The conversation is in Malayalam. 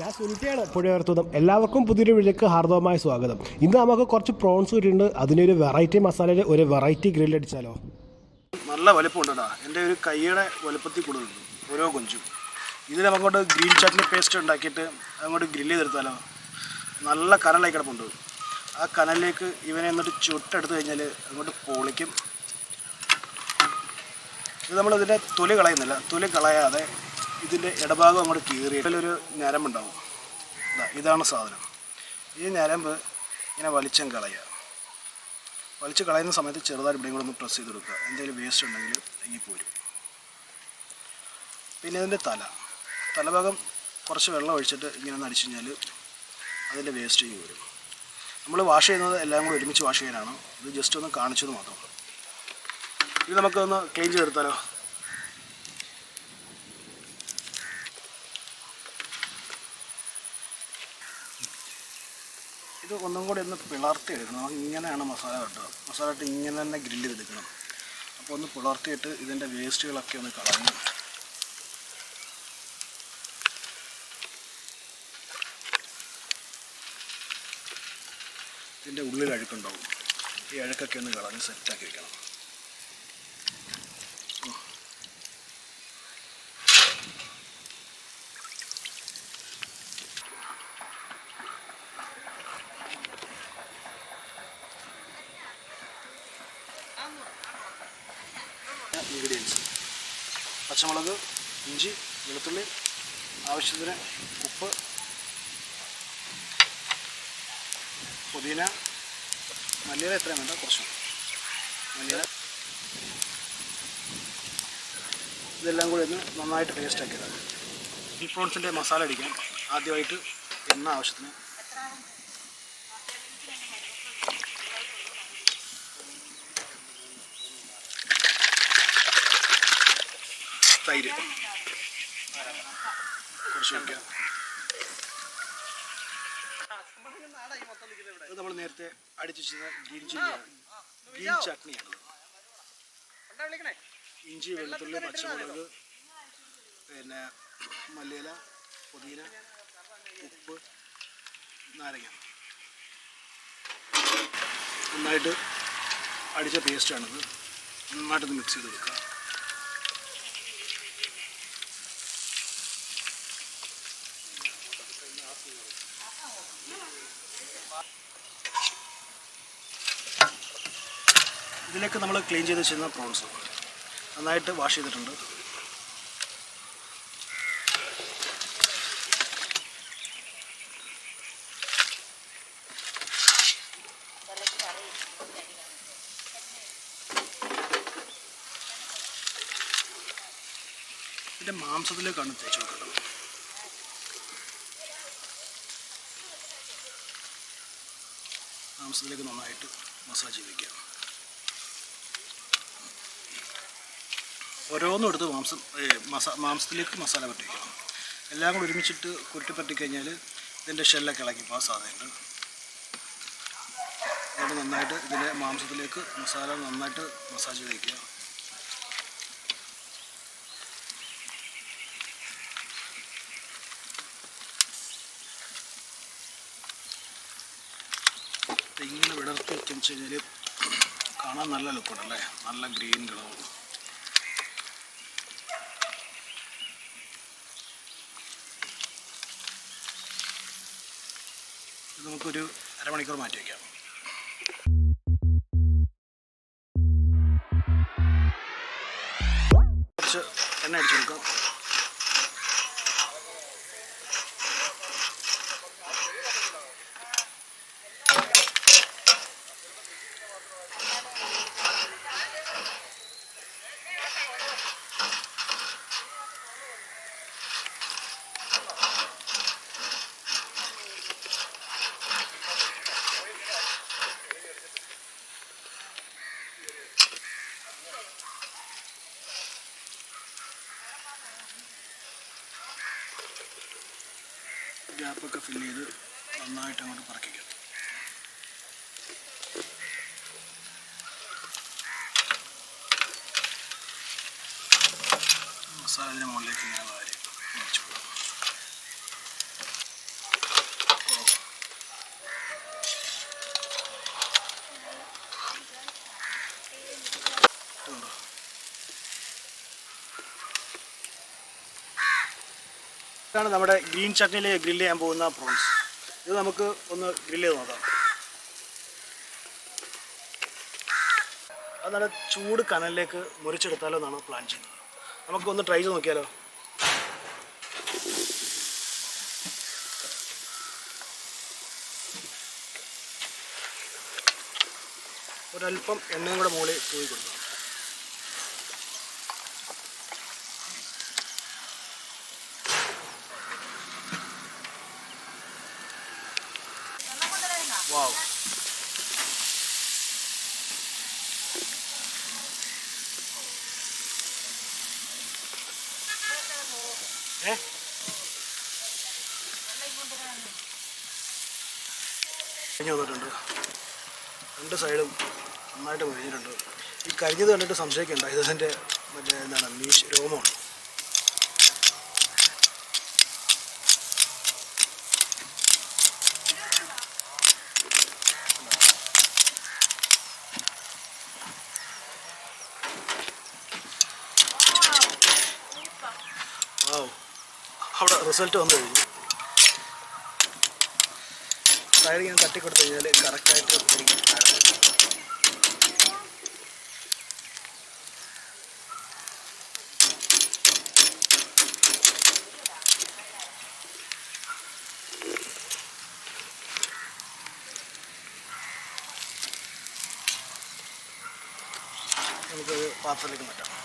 ഞാൻ സുനിറ്റയാണ് പുഴയർത്തുന്നതും എല്ലാവർക്കും പുതിയൊരു വീഡിയോക്ക് ഹാർദവമായ സ്വാഗതം. ഇന്ന് നമുക്ക് കുറച്ച് പ്രോൺസ് കിട്ടിയിട്ടുണ്ട് അതിനൊരു വെറൈറ്റി മസാലയിൽ ഒരു വെറൈറ്റി ഗ്രില്ല് അടിച്ചാലോ? നല്ല വലിപ്പമുണ്ടടാ. എന്റെ ഒരു കൈയുടെ വലുപ്പത്തിൽ കൂടുതലുണ്ട്. ഓരോ കൊഞ്ചും. ഇതിൽ നമുക്കോട്ട് ഗ്രീൻ ചട്നി പേസ്റ്റ് ഉണ്ടാക്കിയിട്ട് അങ്ങോട്ട് ഗ്രില്ല് ചെയ്തെടുത്താലോ? നല്ല കനലായി കിടപ്പുണ്ട്. ആ കനലിലേക്ക് ഇവനെ എന്നിട്ട് ചുട്ടെടുത്ത് കഴിഞ്ഞാൽ അങ്ങോട്ട് പൊളിക്കും. ഇത് നമ്മളിതിന്റെ തൊലി കളയുന്നില്ല. തൊലി കളയാതെ ഇതിന്റെ ഇടഭാഗം അങ്ങോട്ട് കീറി. ഒരു ഞരമ്പുണ്ടാവും. ഇതാ ഇതാണ് സാധനം. ഈ ഞരമ്പ് ഇങ്ങനെ വലിച്ചം കളയുക. വലിച്ച് കളയുന്ന സമയത്ത് ചെറുതായിട്ട് ഇവിടെയും കൂടെ ഒന്ന് പ്രസ് ചെയ്ത് കൊടുക്കുക. എന്തെങ്കിലും വേസ്റ്റ് ഉണ്ടെങ്കിൽ ഇങ്ങി പോരും. പിന്നെ ഇതിന്റെ തല. തലഭാഗം കുറച്ച് വെള്ളം ഒഴിച്ചിട്ട് ഇങ്ങനെ ഒന്ന് അടിച്ചു കഴിഞ്ഞാൽ അതിന്റെ വേസ്റ്റ് ഇങ്ങി വരും. നമ്മൾ വാഷ് ചെയ്യുന്നത് എല്ലാം കൂടെ ഒരുമിച്ച് വാഷ് ചെയ്യാനാണ്. ഇത് ജസ്റ്റ് ഒന്ന് കാണിച്ചത് മാത്രമാണ് ഇത് നമുക്കൊന്ന് ക്ലീൻ ചെയ്തെടുത്താലോ? ഇത് ഒന്നും കൂടി ഒന്ന് പിളർത്തി എടുക്കണം നമുക്ക് ഇങ്ങനെയാണ് മസാല കിട്ടുക മസാല ഇട്ട് ഇങ്ങനെ തന്നെ ഗ്രില്ല് ചെയ്തെടുക്കണം. അപ്പോൾ ഒന്ന് പിളർത്തിയിട്ട് ഇതിന്റെ വേസ്റ്റുകളൊക്കെ ഒന്ന് കളഞ്ഞു. ഇതിന്റെ ഉള്ളിൽ അഴുക്കുണ്ടാവും. ഈ അഴുക്കൊക്കെ ഒന്ന് കളഞ്ഞ് സെറ്റാക്കി വെക്കണം. ഇൻഗ്രീഡിയൻസ് പച്ചമുളക് ഇഞ്ചി വെളുത്തുള്ളി ആവശ്യത്തിന് ഉപ്പ് പുതിന മല്ലിയില എത്രയും വേണ്ട കുറച്ച് മല്ലിയില. ഇതെല്ലാം കൂടി ഒന്ന് നന്നായിട്ട് പേസ്റ്റ് ആക്കിയതാണ് ഈ പ്രോൺസിന്റെ മസാല അടിക്കാൻ ആദ്യമായിട്ട് എണ്ണ ആവശ്യത്തിന്. തൈര്. കുറച്ച് വയ്ക്കാം നമ്മൾ നേരത്തെ അടിച്ചു ഗ്രീൻ ചില്ലിയാണ് ഗ്രീൻ ചട്നിയാണ് ഇഞ്ചി വെളുത്തുള്ളി പച്ചമുളക് പിന്നെ മല്ലിയില പുതിന ഉപ്പ് നാരങ്ങ. നന്നായിട്ട് അടിച്ച പേസ്റ്റാണിത് നന്നായിട്ടൊന്ന് മിക്സ് ചെയ്ത് കൊടുക്കുക ഇതിലേക്ക് നമ്മൾ ക്ലീൻ ചെയ്ത് വെച്ചിരുന്ന പ്രോൺസ് നന്നായിട്ട് വാഷ് ചെയ്തിട്ടുണ്ട്. ഇതിന്റെ മാംസത്തിലേക്കാണ് തേച്ച് കൊടുക്കുന്നത്. മാംസത്തിലേക്ക് നന്നായിട്ട് മസാജ് ചെയ്ത് ഓരോന്നും എടുത്ത് മാംസം മസ മാംസത്തിലേക്ക് മസാല പറ്റി വയ്ക്കണം എല്ലാം കൂടി ഒരുമിച്ചിട്ട് കുരുട്ടി പറ്റി കഴിഞ്ഞാൽ ഇതിന്റെ ഷെല്ലൊക്കെ ഇളക്കി പോകാൻ സാധ്യതയുണ്ട്. അതുകൊണ്ട് നന്നായിട്ട് ഇതിന്റെ മാംസത്തിലേക്ക് മസാല നന്നായിട്ട് മസാജ് ചെയ്ത് വയ്ക്കുക ഇങ്ങനെ വിടർത്തി വെച്ച് കഴിഞ്ഞാൽ കാണാൻ നല്ല ലുക്കുണ്ടല്ലേ നല്ല ഗ്രീൻ കളർ നമുക്കൊരു അരമണിക്കൂർ മാറ്റി വയ്ക്കാം കുറച്ച് എണ്ണ അടിച്ചു കൊടുക്കാം. ഗ്യാപ്പൊക്കെ ഫില്ല് ചെയ്ത് നന്നായിട്ട് അങ്ങോട്ട് പറക്കിക്കാം. മസാലയുടെ മുകളിലേക്ക് ഇങ്ങനെ ഇതാണ് നമ്മുടെ ഗ്രീൻ ചട്നിയിൽ ഗ്രില്ല് ചെയ്യാൻ പോകുന്ന പ്രോൺസ്. ഇത് നമുക്ക് ഒന്ന് ഗ്രില്ല് ചെയ്ത് നോക്കാം. അതാണ് ചൂട് കനലിലേക്ക് മുറിച്ചെടുത്താലോ എന്നാണ് പ്ലാൻ ചെയ്യുന്നത്. നമുക്ക് ഒന്ന് ട്രൈ ചെയ്ത് നോക്കിയാലോ? ഒരല്പം എണ്ണയും കൂടെ മുകളിൽ തൂയി കൊടുക്കാം. വാവ് ഏ കഴിഞ്ഞ് വന്നിട്ടുണ്ട്. രണ്ട് സൈഡും നന്നായിട്ട് മുഴിഞ്ഞിട്ടുണ്ട് ഈ കരിഞ്ഞത് കണ്ടിട്ട് സംശയിക്കണ്ട ഇതിന്റെ മറ്റേ എന്താണ് മീശ് രോമമാണ്? അവിടെ റിസൾട്ട് വന്നു കഴിഞ്ഞു. സൈഡ് ഞാൻ തട്ടിക്കൊടുത്തു കഴിഞ്ഞാൽ കറക്റ്റായിട്ട് നമുക്കത് പാത്രത്തിലേക്ക് മാറ്റാം.